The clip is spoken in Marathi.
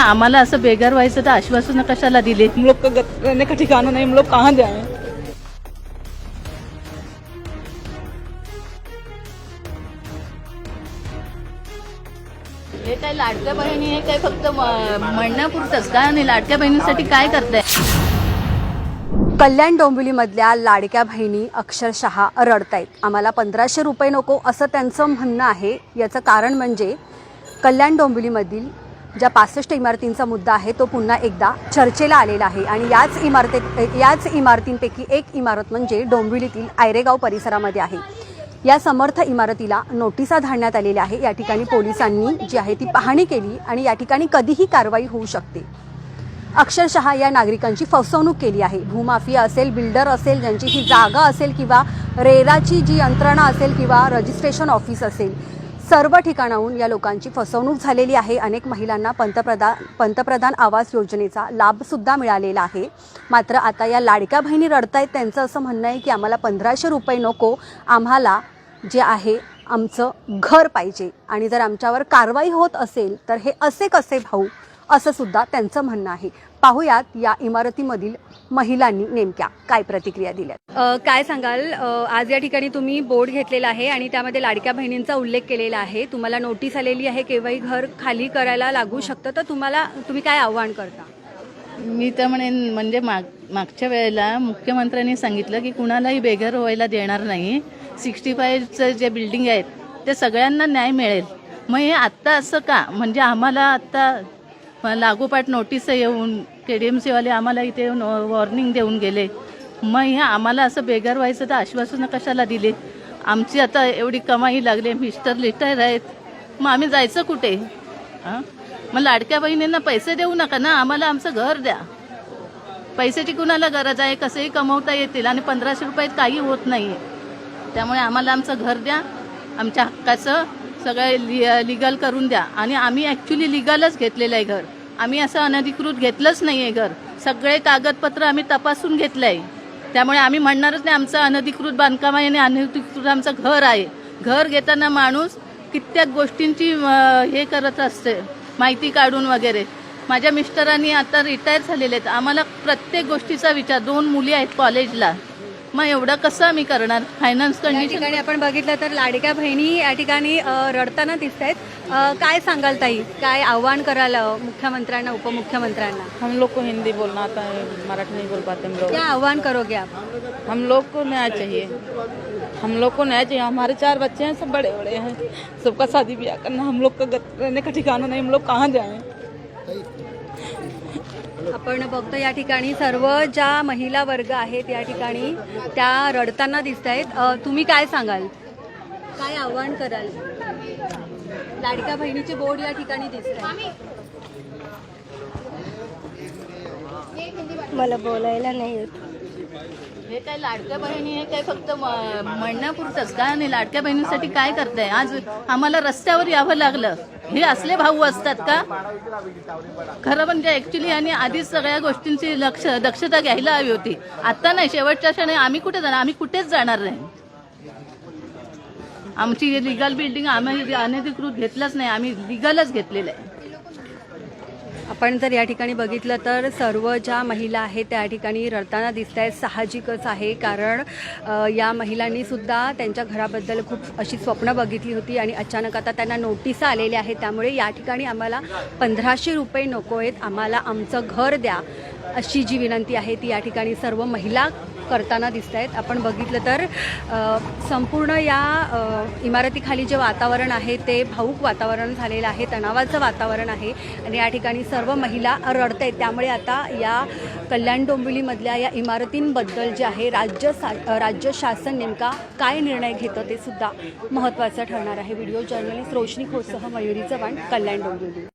आम्हाला असं बेकार व्हायचं तर आश्वासन कशाला दिले? हम लोग का ग- रहने का ठिकाना नहीं हम लोग कहाँ जाएं? हे काय लाडक्या बहिणी हे काय फक्त म- म्हणण्यापुरतंच का? आणि लाडक्या बहिणीसाठी काय करताय? कल्याण डोंबिवलीमधल्या लाडक्या बहिणी अक्षरशः रडतायत. आम्हाला पंधराशे रुपये नको असं त्यांचं म्हणणं आहे. याचं कारण म्हणजे कल्याण डोंबिवलीमधील ज्या पासष्ट इमारतींचा मुद्दा आहे तो पुन्हा एकदा चर्चेला आलेला आहे. आणि याच इमारतीत याच इमारतींपैकी एक इमारत म्हणजे डोंबिवलीतील आयरेगाव परिसरामध्ये आहे. या समर्थ इमारतीला नोटिसा धाडण्यात आलेल्या आहे. या ठिकाणी पोलिसांनी जी आहे ती पाहणी केली आणि या ठिकाणी कधीही कारवाई होऊ शकते. अक्षरशः या नागरिकांची फसवणूक केली आहे. भूमाफिया असेल बिल्डर असेल ज्यांची ही जागा असेल किंवा रेराची जी यंत्रणा असेल किंवा रजिस्ट्रेशन ऑफिस असेल सर्व ठिकाणाहून या लोकांची फसवणूक झालेली आहे. अनेक महिलांना पंतप्रधान पंतप्रधान आवास योजनेचा लाभसुद्धा मिळालेला आहे. मात्र आता या लाडक्या बहिणी रडतायत त्यांचं असं म्हणणं आहे की आम्हाला पंधराशे रुपये नको. आम्हाला जे आहे आमचं घर पाहिजे. आणि जर आमच्यावर कारवाई होत असेल तर हे असे कसे भाऊ? असं सुद्धा त्यांचं म्हणणं आहे. पाहुयात या इमारतीमधील महिलांनी नेमक्या काय प्रतिक्रिया दिल्या. काय सांगाल? आज या ठिकाणी तुम्ही बोर्ड घेतलेला आहे आणि त्यामध्ये लाडक्या बहिणींचा उल्लेख केलेला आहे. तुम्हाला नोटीस आलेली आहे केव्हाही घर खाली करायला लागू शकतं. तर तुम्हाला तुम्ही काय आव्हान करता? मी तर म्हणेन म्हणजे माग मागच्या वेळेला मुख्यमंत्र्यांनी सांगितलं की कुणालाही बेघर व्हायला देणार नाही. सिक्स्टी फायचं जे बिल्डिंग आहेत ते सगळ्यांना न्याय मिळेल. मग हे आत्ता असं का? म्हणजे आम्हाला आत्ता लागोपाठ नोटीस येऊन के डी एम सीवाले आम्हाला इथे येऊन वॉर्निंग देऊन गेले. मग ह्या आम्हाला असं बेगार व्हायचं तर आश्वासनं कशाला दिले? आमची आता एवढी कमाई लागली मिस्टर लिटायर आहेत. मग आम्ही जायचं कुठे? हां? मग लाडक्या बहिणींना पैसे देऊ नका ना आम्हाला आमचं घर द्या. पैशाची कुणाला गरज आहे? कसंही कमवता येतील आणि पंधराशे रुपयात काही होत नाही आहे त्यामुळे आम्हाला आमचं घर द्या. आमच्या हक्काचं सगळं लि लिगल करून द्या. आणि आम्ही ॲक्च्युली लिगलच घेतलेलं आहे घर. आम्ही असं अनधिकृत घेतलंच नाही आहे घर. सगळे कागदपत्र आम्ही तपासून घेतलं आहे त्यामुळे आम्ही म्हणणारच नाही आमचं अनधिकृत बांधकाम आहे आणि अनधिकृत आमचं घर आहे. घर घेताना माणूस कित्येक गोष्टींची हे करत असते. माहिती काढून वगैरे. माझ्या मिस्टरांनी आता रिटायर झालेले आहेत. आम्हाला प्रत्येक गोष्टीचा विचार. दोन मुली आहेत कॉलेजला मग एवढं कसं आम्ही करणार? फायनान्स या कंडिशन ठिकाणी आपण बघितलं तर लाडक्या बहिणी या ठिकाणी अ, रडताना दिसत आहेत काय सांगाल ताई? काय आव्हान कराल अ, मुख्यमंत्र्यांना उपमुख्यमंत्र्यांना? हम लोग को हिंदी बोलना आता है मराठी नहीं बोल पाते हम लोग। क्या आव्हान करोगे आप? हम लोग को न्याय चाहिए। हम लोग को न्याय चाहिए। हमारे चार बच्चे हैं सब बड़े बड़े हैं। सबका शादी ब्याह करना हम लोग का ग- रहने का ठिकाना नहीं हम लोग कहाँ जाएं? आपण बघतो या ठिकाणी सर्व ज्या महिला वर्ग आहेत या ठिकाणी त्या रडताना दिसत आहेत. तुम्ही काय सांगाल? काय आव्हान कराल? लाडक्या बहिणीचे बोर्ड या ठिकाणी दिसत आहे मला बोलायला नाही येत. हे काय लाडक्या बहिणी हे काय फक्त म्हणण्यापुरतच म्हणण्यापुरतंच का आणि लाडक्या बहिणीसाठी काय करताय? आज आम्हाला रस्त्यावर यावं लागलं. हे असले भाऊ असतात का? खरं म्हणजे ऍक्च्युली आणि आधीच सगळ्या गोष्टींची लक्ष दक्षता घ्यायला हवी होती. आता नाही शेवटच्या क्षणी आम्ही कुठे जाणार? आम्ही कुठेच जाणार नाही. आमची लिगल बिल्डिंग आम्ही अनधिकृत घेतलंच नाही. आम्ही लिगलच घेतलेलं आहे. आपण जर या ठिकाणी बघितलं तर सर्व ज्या महिला आहेत त्या ठिकाणी रडताना दिसत आहेत साहजिकच आहे. कारण या महिलांनी सुद्धा त्यांच्या घराबद्दल खूप अशी स्वप्न बघितली होती आणि अचानक आता त्यांना नोटिसा आलेल्या आहेत. त्यामुळे या ठिकाणी आम्हाला पंधराशे रुपये नको आहेत. आम्हाला आमचं घर द्या अशी जी विनंती आहे ती या ठिकाणी सर्व महिला करताना दिसत आहेत आपण बघितलं तर संपूर्ण या इमारतीखाली जे वातावरण आहे ते भाऊक वातावरण झालेलं आहे तणावाचं वातावरण आहे आणि या ठिकाणी सर्व महिला रडत आहेत त्यामुळे आता या कल्याण डोंबिवलीमधल्या या इमारतींबद्दल जे आहे राज्य सा राज्य शासन नेमका काय निर्णय घेतं ते सुद्धा महत्त्वाचं ठरणार आहे. व्हिडिओ जर्नलिस्ट रोशनी खोसह मयुरी चव्हाण कल्याण डोंबिवली.